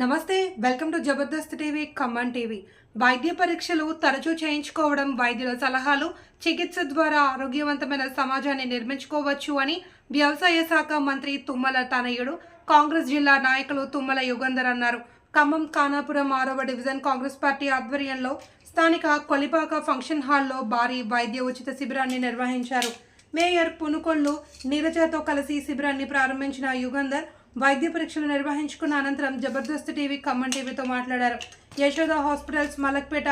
నమస్తే welcome to Jabardasth TV Khammam TV. వైద్య పరీక్షలు తరచూ చేయించుకోవడం వైద్యుల సలహాలు చికిత్స ద్వారా ఆరోగ్యవంతమైన సమాజాన్ని నిర్మించుకోవచ్చు అని వ్యవసాయ శాఖ మంత్రి తుమ్మల తనయుడు కాంగ్రెస్ జిల్లా నాయకులు తుమ్మల యుగంధర్ అన్నారు. ఖమ్మం కానాపురం ఆరవ డివిజన్ కాంగ్రెస్ పార్టీ ఆధ్వర్యంలో స్థానిక కొలిపాక ఫంక్షన్ హాల్లో భారీ వైద్య ఉచిత శిబిరాన్ని నిర్వహించారు. మేయర్ పునుకొల్లు నీరజతో కలిసి శిబిరాన్ని ప్రారంభించిన యుగంధర్ వైద్య పరీక్షలు నిర్వహించుకున్న అనంతరం జబర్దస్త్ టీవీ ఖమ్మం టీవీతో మాట్లాడారు. యశోద హాస్పిటల్స్ మలక్పేట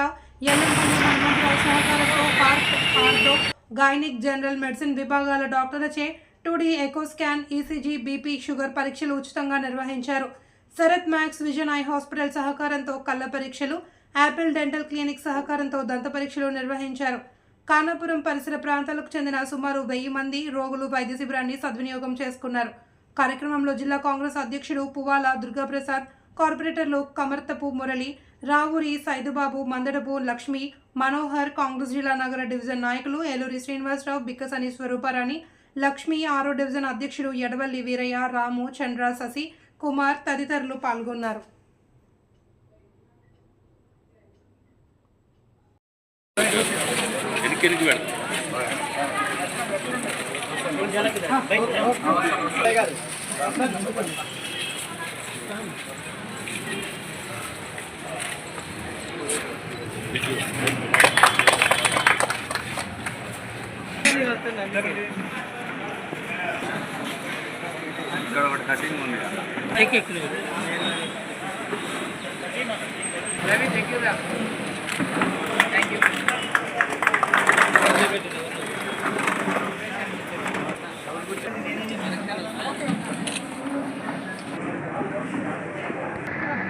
ఎల్లంపల్లి హనుమంతరావు సహకారంతో park ortho gynaec general medicine విభాగాల డాక్టర్లచే two D echo scan ECG BP sugar పరీక్షలు ఉచితంగా నిర్వహించారు. Sarath Max Vision Eye Hospital సహకారంతో కళ్ళ పరీక్షలు యాపిల్ డెంటల్ క్లినిక్ సహకారంతో దంత పరీక్షలు నిర్వహించారు. కానాపురం పరిసర ప్రాంతాలకు చెందిన సుమారు వెయ్యి మంది రోగులు వైద్య శిబిరాన్ని సద్వినియోగం చేసుకున్నారు. కార్యక్రమంలో జిల్లా కాంగ్రెస్ అధ్యక్షుడు పువ్వాల దుర్గాప్రసాద్ కార్పొరేటర్లు కమర్తపు మురళి రావూరి సైదుబాబు మందడపు లక్ష్మి మనోహర్ కాంగ్రెస్ జిల్లా నగర డివిజన్ నాయకులు ఏలూరి శ్రీనివాసరావు బిక్కసని స్వరూపారాణి లక్ష్మి ఆరో డివిజన్ అధ్యక్షుడు ఎడవల్లి వీరయ్య రాము చంద్ర శశి కుమార్ తదితరులు పాల్గొన్నారు. ఎనికి ఎనికి ఇక్కడ ఒకటి కటింగ్ ఉంది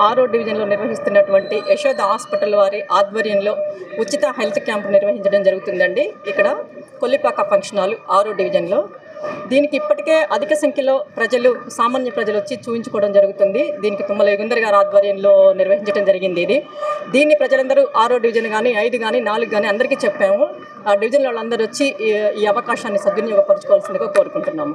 ఆరో డివిజన్లో నిర్వహిస్తున్నటువంటి యశోద హాస్పిటల్ వారి ఆధ్వర్యంలో ఉచిత హెల్త్ క్యాంప్ నిర్వహించడం జరుగుతుందండి. ఇక్కడ కొల్లిపాక ఫంక్షన్ హాల్ ఆరో డివిజన్లో. దీనికి ఇప్పటికే అధిక సంఖ్యలో ప్రజలు సామాన్య ప్రజలు వచ్చి చూపించుకోవడం జరుగుతుంది. దీనికి తుమ్మల యుగుందర్ గారి ఆధ్వర్యంలో నిర్వహించడం జరిగింది ఇది. దీన్ని ప్రజలందరూ ఆరో డివిజన్ కానీ ఐదు కానీ నాలుగు కానీ అందరికీ చెప్పాము. ఆ డివిజన్ వాళ్ళందరూ వచ్చి ఈ- ఈ అవకాశాన్ని సద్వినియోగపరచుకోవాల్సిందిగా కోరుకుంటున్నాము.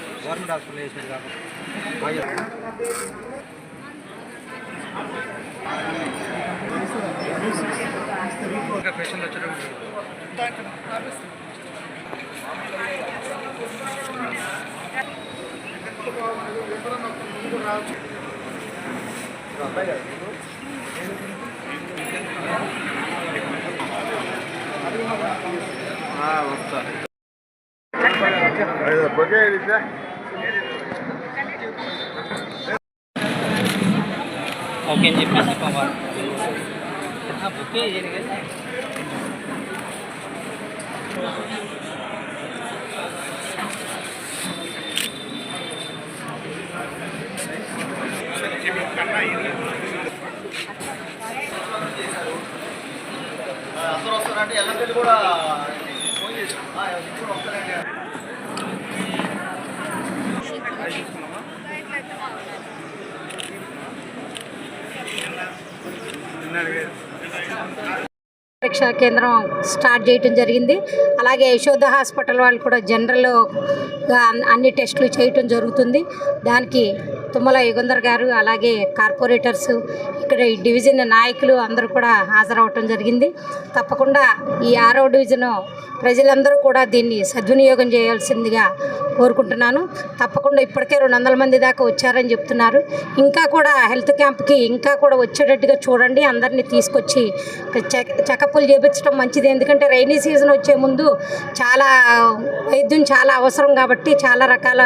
గవర్నమెంట్ హాస్పిటల్ వేసాడు కాబట్టి. ఇంకా పేషెంట్ వచ్చడం వస్తా ఓకే అని చెప్పేసి పంపాలి ఓకే చేయను అందరూ వస్తారంటే కూడా ఫోన్ చేసి ఇప్పుడు వస్తారండి పరీక్ష కేంద్రం స్టార్ట్ చేయటం జరిగింది. అలాగే యశోద హాస్పిటల్ వాళ్ళు కూడా జనరల్గా అన్ని టెస్టులు చేయటం జరుగుతుంది. దానికి తుమ్మల యుగంధర్ గారు అలాగే కార్పొరేటర్స్ ఇక్కడ ఈ డివిజన్ నాయకులు అందరూ కూడా హాజరవటం జరిగింది. తప్పకుండా ఈ ఆరో డివిజను ప్రజలందరూ కూడా దీన్ని సద్వినియోగం చేయాల్సిందిగా కోరుకుంటున్నాను. తప్పకుండా ఇప్పటికే రెండు వందల మంది దాకా వచ్చారని చెప్తున్నారు. ఇంకా కూడా హెల్త్ క్యాంప్కి ఇంకా కూడా వచ్చేటట్టుగా చూడండి. అందరినీ తీసుకొచ్చి చెక్ చెకప్లు చేయించడం మంచిది. ఎందుకంటే రైనీ సీజన్ వచ్చే ముందు చాలా వైద్యం చాలా అవసరం కాబట్టి చాలా రకాల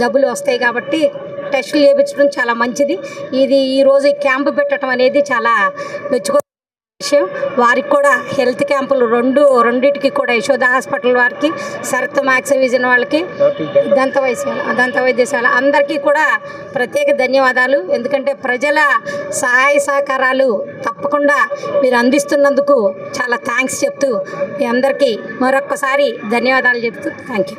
జబ్బులు వస్తాయి కాబట్టి టెస్టులు చేయించడం చాలా మంచిది. ఇది ఈరోజు ఈ క్యాంపు పెట్టడం అనేది చాలా మెచ్చుకో విషయం. వారికి కూడా హెల్త్ క్యాంపులు రెండు రెండింటికి కూడా యశోద హాస్పిటల్ వారికి శరత్ మ్యాక్స్ విజన్ వాళ్ళకి దంత వైద్యశాల దంత వైద్యశాల అందరికీ కూడా ప్రత్యేక ధన్యవాదాలు. ఎందుకంటే ప్రజల సహాయ సహకారాలు తప్పకుండా మీరు అందిస్తున్నందుకు చాలా థ్యాంక్స్ చెప్తూ మీ అందరికీ మరొక్కసారి ధన్యవాదాలు చెప్తూ థ్యాంక్ యూ.